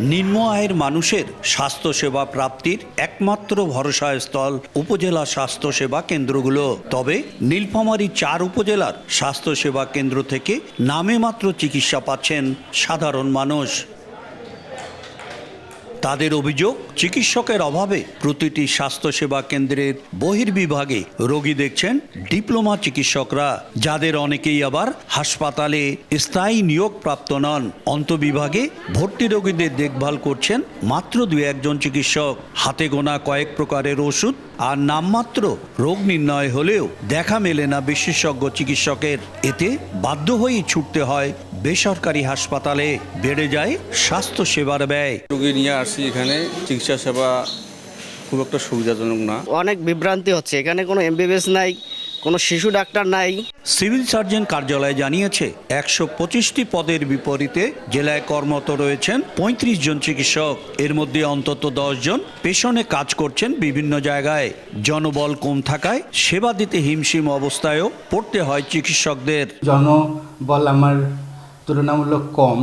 নিম্ন আয়ের মানুষের স্বাস্থ্যসেবা প্রাপ্তির একমাত্র ভরসাস্থল উপজেলা স্বাস্থ্যসেবা কেন্দ্রগুলো। তবে নীলফামারী চার উপজেলার স্বাস্থ্যসেবা কেন্দ্র থেকে নামে মাত্র চিকিৎসা পাচ্ছেন সাধারণ মানুষ। তাদের অভিযোগ, চিকিৎসকের অভাবে প্রতিটি স্বাস্থ্যসেবা কেন্দ্রের বহির্বিভাগে রোগী দেখছেন ডিপ্লোমা চিকিৎসকরা, যাদের অনেকেই আবার হাসপাতালে স্থায়ী নিয়োগপ্রাপ্ত নন। অন্তবিভাগে ভর্তি রোগীদের দেখভাল করছেন মাত্র দু একজন চিকিৎসক। হাতে গোনা কয়েক প্রকারের ওষুধ আর নামমাত্র রোগ নির্ণয় হলেও দেখা মেলে না বিশেষজ্ঞ চিকিৎসকের। এতে বাধ্য হয়েই ছুটতে হয় বেসরকারি হাসপাতালে বেড়ে যায় স্বাস্থ্য সেবার ব্যয়। রোগী নিয়ে আসি এখানে চিকিৎসা সেবা খুব একটা সুবিধাজনক না। অনেক বিভ্রান্তি হচ্ছে। এখানে কোনো এমবিবিএস নাই কোনো শিশু ডাক্তার নাই। সিভিল সার্জন কার্যালয় জানিয়েছে একশো পঁচিশটি পদের বিপরীতে জেলায় কর্মরত রয়েছেন পঁয়ত্রিশ জন চিকিৎসক। এর মধ্যে অন্তত দশ জন পেশনে কাজ করছেন বিভিন্ন জায়গায়। জনবল কম থাকায় সেবা দিতে হিমশিম অবস্থায়ও পড়তে হয় চিকিৎসকদের। জনবল আমার তুলনামূলক কম।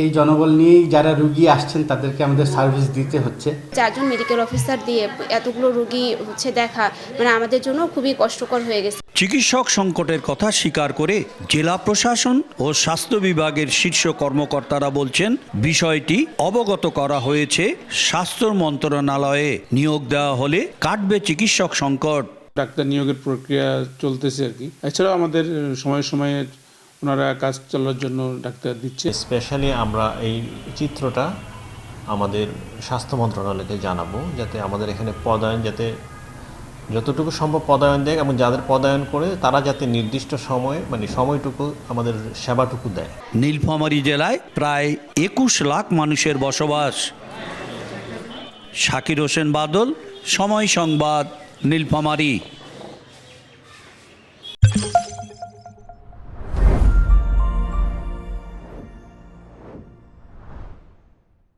এই জনবল নিয়েই যারা রুগী আসছেন তাদেরকে আমাদের সার্ভিস দিতে হচ্ছে। চারজন মেডিকেল অফিসার দিয়ে এতগুলো রুগী হচ্ছে দেখা মানে আমাদের জন্য খুবই কষ্টকর হয়ে গেছে। চিকিৎসক সংকটের কথা স্বীকার করে জেলা প্রশাসন ও স্বাস্থ্য বিভাগের শীর্ষ কর্মকর্তারা বলছেন বিষয়টি অবগত করা হয়েছে স্বাস্থ্য মন্ত্রণালয়ে। নিয়োগ দেওয়া হলে কাটবে চিকিৎসক সংকট। ডাক্তার নিয়োগের প্রক্রিয়া চলতেছে আর কি। এছাড়াও আমাদের সময়ে সময়ে ওনারা কাজ চলার জন্য ডাক্তার দিচ্ছে। স্পেশালি আমরা এই চিত্রটা আমাদের স্বাস্থ্য মন্ত্রণালয়কে জানাব যাতে আমাদের এখানে পদায়ন যাতে যতটুকু সম্ভব পদায়ন দেয় এবং যাদের পদায়ন করে তারা যাতে নির্দিষ্ট সময়ে মানে সময়টুকু আমাদের সেবাটুকু দেয়। নীলফামারী জেলায় প্রায় একুশ লাখ মানুষের বসবাস। শাকির হোসেন বাদল সময় সংবাদ নীলফামারী।